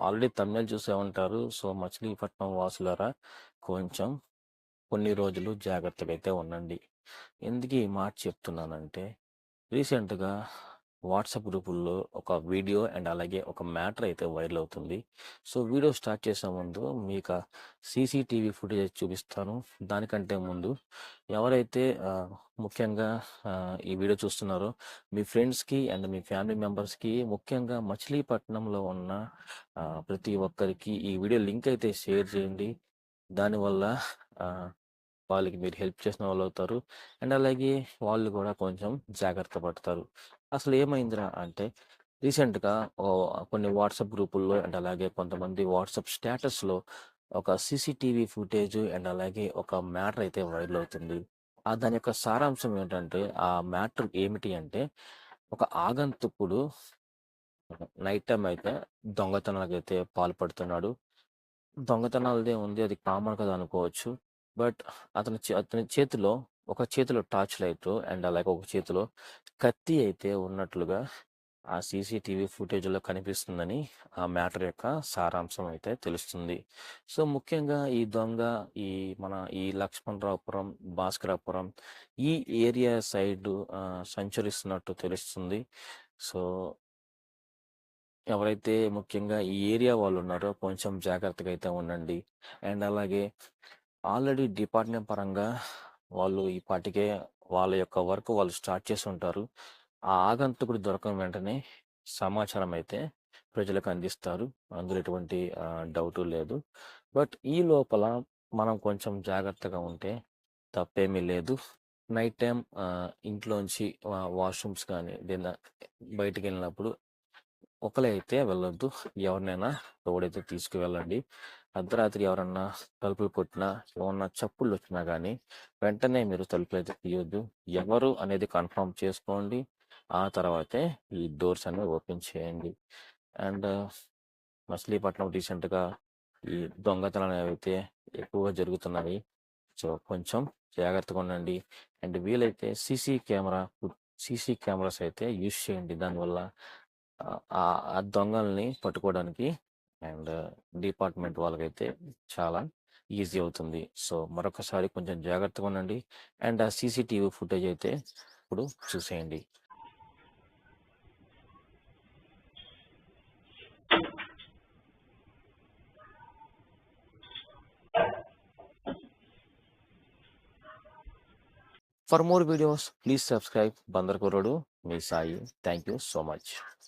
Already తమిళ చూసే ఉంటారు. So, Machilipatnam వాసులరా కొంచెం కొన్ని రోజులు జాగ్రత్తగా అయితే ఉండండి. ఎందుకు ఈ మాట చెప్తున్నానంటే, రీసెంట్‌గా వాట్సాప్ గ్రూపుల్లో ఒక వీడియో అండ్ అలాగే ఒక మ్యాటర్ అయితే వైరల్ అవుతుంది. సో, వీడియో స్టార్ట్ చేసే ముందు మీకు సీసీటీవీ ఫుటేజ్ చూపిస్తాను. దానికంటే ముందు ఎవరైతే ముఖ్యంగా ఈ వీడియో చూస్తున్నారో మీ ఫ్రెండ్స్‌కి అండ్ మీ ఫ్యామిలీ మెంబర్స్‌కి ముఖ్యంగా మచిలీపట్నంలో ఉన్న ప్రతి ఒక్కరికి ఈ వీడియో లింక్ అయితే షేర్ చేయండి. దానివల్ల వాళ్ళకి మీరు హెల్ప్ చేసిన వాళ్ళవుతారు. అండ్ అలాగే వాళ్ళు కూడా కొంచెం జాగ్రత్త పడతారు. అసలు ఏమైందిరా అంటే రీసెంట్‌గా కొన్ని వాట్సాప్ గ్రూపుల్లో అండ్ అలాగే కొంతమంది వాట్సాప్ స్టేటస్‌లో ఒక సీసీటీవీ ఫుటేజ్ అండ్ అలాగే ఒక మ్యాటర్ అయితే వైరల్ అవుతుంది. ఆ దాని యొక్క సారాంశం ఏంటంటే ఆ మ్యాటర్ ఏమిటి అంటే ఒక ఆగంతకుడు నైట్ టైం అయితే దొంగతనాలకైతే పాల్పడుతున్నాడు. దొంగతనాలదే ఉంది అది కామన్ కదా అనుకోవచ్చు. బట్ అతని చే అతని చేతిలో ఒక చేతిలో టార్చ్ లైట్ అండ్ అలాగే ఒక చేతిలో కత్తి అయితే ఉన్నట్లుగా ఆ సీసీటీవీ ఫుటేజ్‌లో కనిపిస్తుందని ఆ మ్యాటర్ యొక్క సారాంశం అయితే తెలుస్తుంది. సో, ముఖ్యంగా ఈ దొంగ ఈ మన ఈ లక్ష్మణరావుపురం, భాస్కరాపురం ఈ ఏరియా సైడ్ ఆహ్, సంచరిస్తున్నట్టు తెలుస్తుంది. సో ఎవరైతే ముఖ్యంగా ఈ ఏరియా వాళ్ళు ఉన్నారో కొంచెం జాగ్రత్తగా అయితే ఉండండి. అండ్ అలాగే ఆల్రెడీ డిపార్ట్‌మెంట్ పరంగా వాళ్ళు ఈ పాటికే వాళ్ళ యొక్క వర్క్ వాళ్ళు స్టార్ట్ చేసి ఉంటారు ఆ ఆగంతకుడు దొరకని వెంటనే సమాచారం అయితే ప్రజలకు అందిస్తారు. అందులో ఎటువంటి ఆహ్, డౌటు లేదు. బట్ ఈ లోపల మనం కొంచెం జాగ్రత్తగా ఉంటే తప్పేమీ లేదు. నైట్ టైమ్ ఆహ్, ఇంట్లోంచి వాష్‌రూమ్స్ కానీ బయటికి బయటికెళ్ళినప్పుడు ఒకలే అయితే వెళ్ళొద్దు. ఎవరినైనా తోడైతే తీసుకువెళ్ళండి. అర్ధరాత్రి ఎవరన్నా తలుపులు కొట్టినా, ఏమన్నా చప్పుళ్ళొచ్చినా కానీ వెంటనే మీరు తలుపులు అయితే తీయొద్దు. ఎవరు అనేది కన్ఫర్మ్ చేసుకోండి. ఆ తర్వాతే ఈ డోర్స్ అనేవి ఓపెన్ చేయండి. అండ్ మచిలీపట్నం రీసెంట్‌గా ఈ దొంగతనాలనేవైతే ఎక్కువగా జరుగుతున్నాయి. సో, కొంచెం జాగ్రత్తగా ఉండండి. అండ్ వీలైతే సీసీ కెమెరా సీసీ కెమెరాస్ అయితే యూజ్ చేయండి. దానివల్ల ఆ దొంగల్ని పట్టుకోవడానికి అండ్ డిపార్ట్‌మెంట్ వాళ్ళకైతే చాలా ఈజీ అవుతుంది. సో, మరొకసారి కొంచెం జాగ్రత్తగా ఉండండి. అండ్ ఆ సీసీటీవీ ఫుటేజ్ అయితే ఇప్పుడు చూసేయండి. For more videos please subscribe Bandar కుర్రోడు. మీ Sai. Thank you so much.